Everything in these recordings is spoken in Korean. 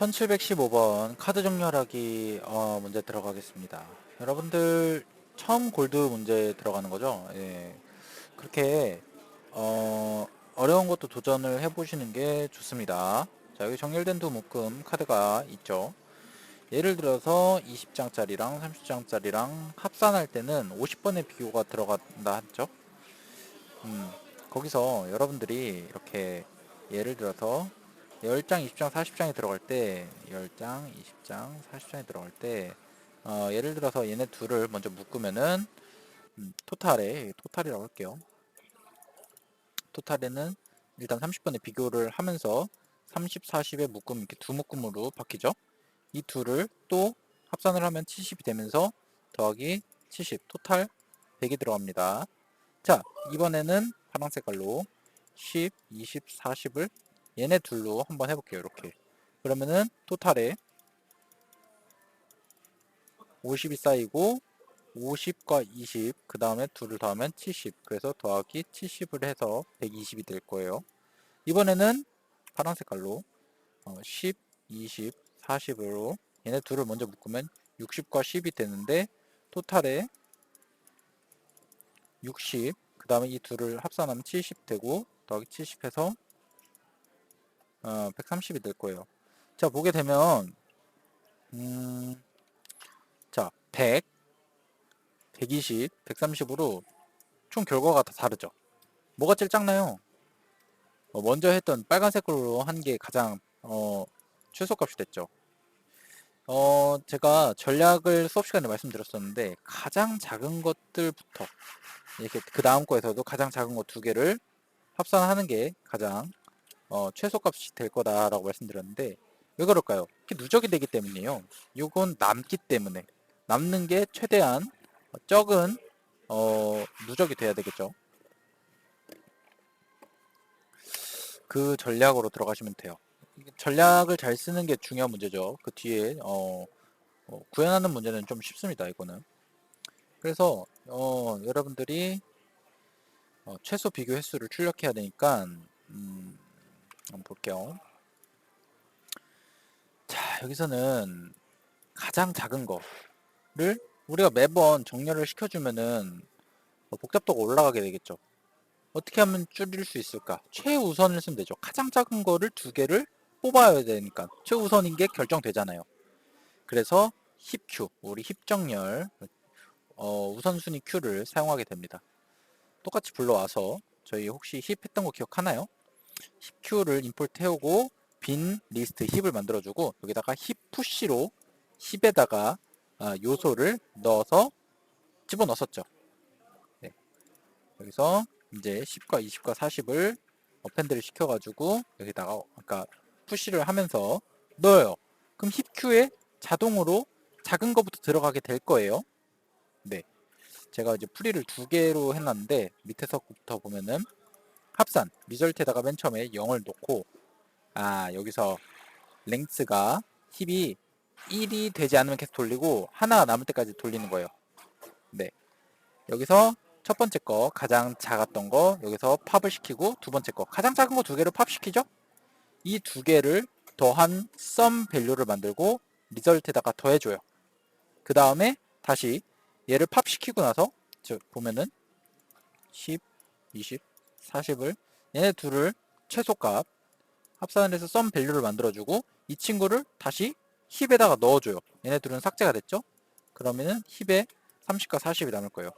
1715번 카드 정렬하기 어, 문제 들어가겠습니다. 여러분들 처음 골드 문제 들어가는 거죠? 예. 그렇게 어, 어려운 것도 도전을 해보시는 게 좋습니다. 자 여기 정렬된 두 묶음 카드가 있죠. 예를 들어서 20장짜리랑 30장짜리랑 합산할 때는 50번의 비교가 들어간다 했죠. 음, 거기서 여러분들이 이렇게 예를 들어서 10장, 20장, 40장이 들어갈 때 10장, 20장, 40장이 들어갈 때 어, 예를 들어서 얘네 둘을 먼저 묶으면은 음, 토탈에 토탈이라고 할게요. 토탈에는 일단 30번의 비교를 하면서 30, 40의 묶음 이렇게 두 묶음으로 바뀌죠. 이 둘을 또 합산을 하면 70이 되면서 더하기 70 토탈 100이 들어갑니다. 자 이번에는 파란 색깔로 10, 20, 40을 얘네 둘로 한번 해볼게요. 이렇게. 그러면은 토탈에 50이 쌓이고 50과 20, 그 다음에 둘을 더하면 70. 그래서 더하기 70을 해서 120이 될 거예요. 이번에는 파란 색깔로 어, 10, 20, 40으로 얘네 둘을 먼저 묶으면 60과 10이 되는데 토탈에 60, 그 다음에 이 둘을 합산하면 70 되고 더하기 70 해서 어, 130이 될 거예요. 자, 보게 되면, 음, 자, 100, 120, 130으로 총 결과가 다 다르죠. 뭐가 제일 작나요? 어, 먼저 했던 빨간색으로 한 게 가장, 어, 최소값이 됐죠. 어, 제가 전략을 수업 시간에 말씀드렸었는데, 가장 작은 것들부터, 이렇게 그 다음 거에서도 가장 작은 거 두 개를 합산하는 게 가장 어, 최소값이 될 거다라고 말씀드렸는데 왜 그럴까요? 이게 누적이 되기 때문이에요. 이건 남기 때문에 남는 게 최대한 적은 어, 누적이 돼야 되겠죠. 그 전략으로 들어가시면 돼요. 전략을 잘 쓰는 게 중요한 문제죠. 그 뒤에 어, 어, 구현하는 문제는 좀 쉽습니다. 이거는. 그래서 어, 여러분들이 어, 최소 비교 횟수를 출력해야 되니까 음, 한번 볼게요. 자, 여기서는 가장 작은 거를 우리가 매번 정렬을 시켜주면은 뭐 복잡도가 올라가게 되겠죠. 어떻게 하면 줄일 수 있을까? 최우선을 쓰면 되죠. 가장 작은 거를 두 개를 뽑아야 되니까 최우선인 게 결정되잖아요. 그래서 힙 Q, 우리 힙 정렬 어, 우선순위 Q를 사용하게 됩니다. 똑같이 불러와서 저희 혹시 힙 했던 거 기억하나요? 힙Q를 임포트 해오고 빈 리스트 힙을 만들어주고 여기다가 힙 푸시로 힙에다가 아, 요소를 넣어서 집어넣었죠. 네. 여기서 이제 10과 20과 40을 어펜드를 시켜가지고 여기다가 아까 푸시를 하면서 넣어요. 그럼 힙Q에 자동으로 작은 거부터 들어가게 될 거예요. 네. 제가 이제 풀이를 두 개로 해놨는데 밑에서부터 보면은 합산 리절트에다가 맨 처음에 0을 놓고 아 여기서 랭스가 힙이 1이 되지 않으면 계속 돌리고 하나 남을 때까지 돌리는 거예요. 네. 여기서 첫 번째 거 가장 작았던 거 여기서 팝을 시키고 두 번째 거 가장 작은 거 두 개를 팝 시키죠. 이 두 개를 더한 썸 밸류를 만들고 리절트에다가 더해줘요. 그 다음에 다시 얘를 팝 시키고 나서 저 보면은 10, 20, 40을 얘네 둘을 최소값 합산을 해서 썸 밸류를 만들어주고 이 친구를 다시 힙에다가 넣어줘요. 얘네 둘은 삭제가 됐죠? 그러면은 힙에 30과 40이 남을 거예요.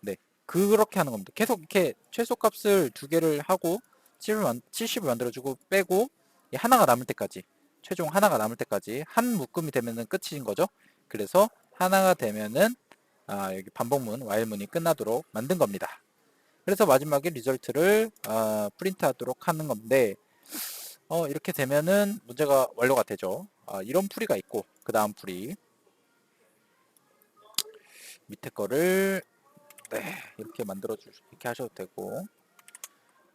네. 그렇게 하는 겁니다. 계속 이렇게 최소값을 두 개를 하고 70을, 70을 만 들어주고 빼고 하나가 남을 때까지 최종 하나가 남을 때까지 한 묶음이 되면은 끝인 거죠. 그래서 하나가 되면은 아, 여기 반복문, 와일문이 끝나도록 만든 겁니다. 그래서 마지막에 리절트를 어, 프린트하도록 하는 건데 어, 이렇게 되면은 문제가 완료가 되죠. 아, 이런 풀이가 있고 그 다음 풀이 밑에 거를 네, 이렇게 만들어 주 이렇게 하셔도 되고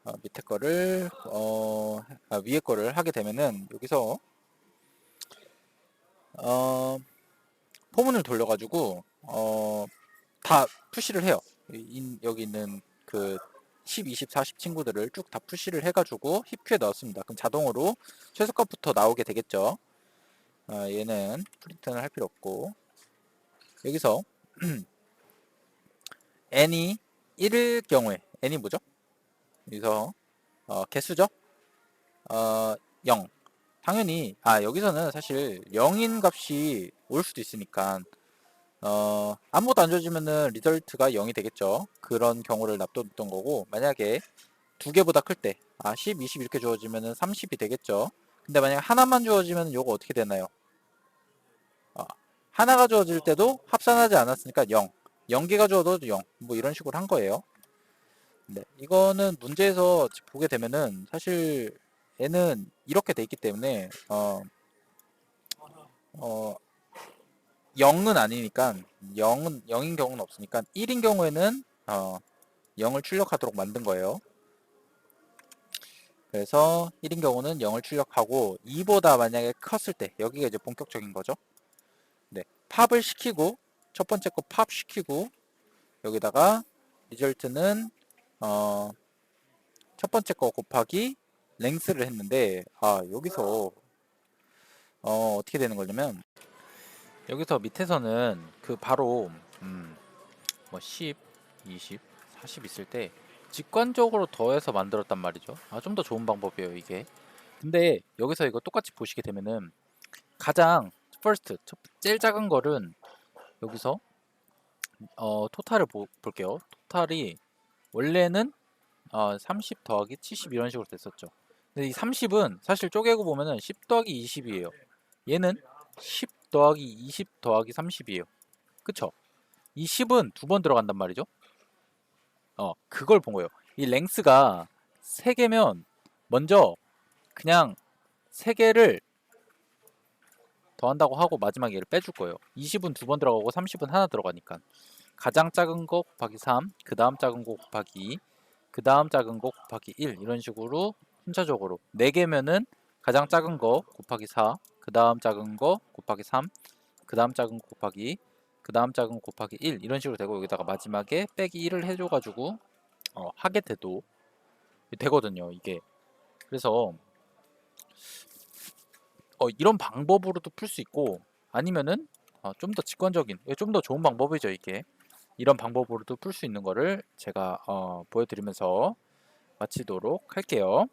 어, 밑에 거를 어, 아, 위에 거를 하게 되면은 여기서 어, 포문을 돌려가지고 어, 다 푸시를 해요. 이- 여기 있는 그 10, 20, 40 친구들을 쭉 다 푸시를 해가지고 힙큐에 넣었습니다. 그럼 자동으로 최소값부터 나오게 되겠죠. 아, 얘는 프린트는 할 필요 없고 여기서 n이 1일 경우에 n이 뭐죠? 여기서 어, 개수죠? 어, 0 당연히 아 여기서는 사실 0인 값이 올 수도 있으니까 어, 아무것도 안 줘주면은 리절트가 0이 되겠죠. 그런 경우를 납뒀던 거고, 만약에 두 개보다 클 때, 아, 10, 20 이렇게 주어지면은 30이 되겠죠. 근데 만약 하나만 주어지면 요거 어떻게 되나요? 아, 하나가 주어질 때도 합산하지 않았으니까 0. 0개가 주어도 0. 뭐 이런 식으로 한 거예요. 네, 이거는 문제에서 보게 되면은 사실 얘는 이렇게 돼 있기 때문에, 어, 어, 0은 아니니까 0은 0인 경우는 없으니까 1인 경우에는 어 0을 출력하도록 만든 거예요. 그래서 1인 경우는 0을 출력하고 2보다 만약에 컸을 때 여기가 이제 본격적인 거죠. 네. 팝을 시키고 첫 번째 거 팝 시키고 여기다가 리절트는 어 첫 번째 거 곱하기 랭스를 했는데 아 여기서 어 어떻게 되는 거냐면 여기서 밑에서는 그 바로 음 뭐 10, 20, 40 있을 때 직관적으로 더해서 만들었단 말이죠. 아 좀 더 좋은 방법이에요, 이게. 근데 여기서 이거 똑같이 보시게 되면은 가장 first 첫, 제일 작은 거는 여기서 어 토탈을 보, 볼게요. 토탈이 원래는 어, 30 더하기 70 이런 식으로 됐었죠. 근데 이 30은 사실 쪼개고 보면은 10 더하기 20이에요. 얘는 10 더하기 20 더하기 30이에요. 그쵸? 이 10은 두 번 들어간단 말이죠. 어, 그걸 본 거예요. 이 랭스가 3개면 먼저 그냥 3개를 더한다고 하고 마지막에 얘를 빼줄 거예요. 20은 두 번 들어가고 30은 하나 들어가니까. 가장 작은 거 곱하기 3, 그 다음 작은 거 곱하기 2, 그 다음 작은 거 곱하기 1 이런 식으로 순차적으로 4개면은 가장 작은 거 곱하기 4, 그 다음 작은 거 곱하기 3, 그 다음 작은 거 곱하기, 그 다음 작은 거 곱하기 1 이런 식으로 되고 여기다가 마지막에 빼기 1을 해줘가지고 어, 하게 돼도 되거든요 이게. 그래서 어, 이런 방법으로도 풀 수 있고 아니면은 어, 좀 더 직관적인, 좀 더 좋은 방법이죠 이게. 이런 방법으로도 풀 수 있는 거를 제가 어, 보여드리면서 마치도록 할게요.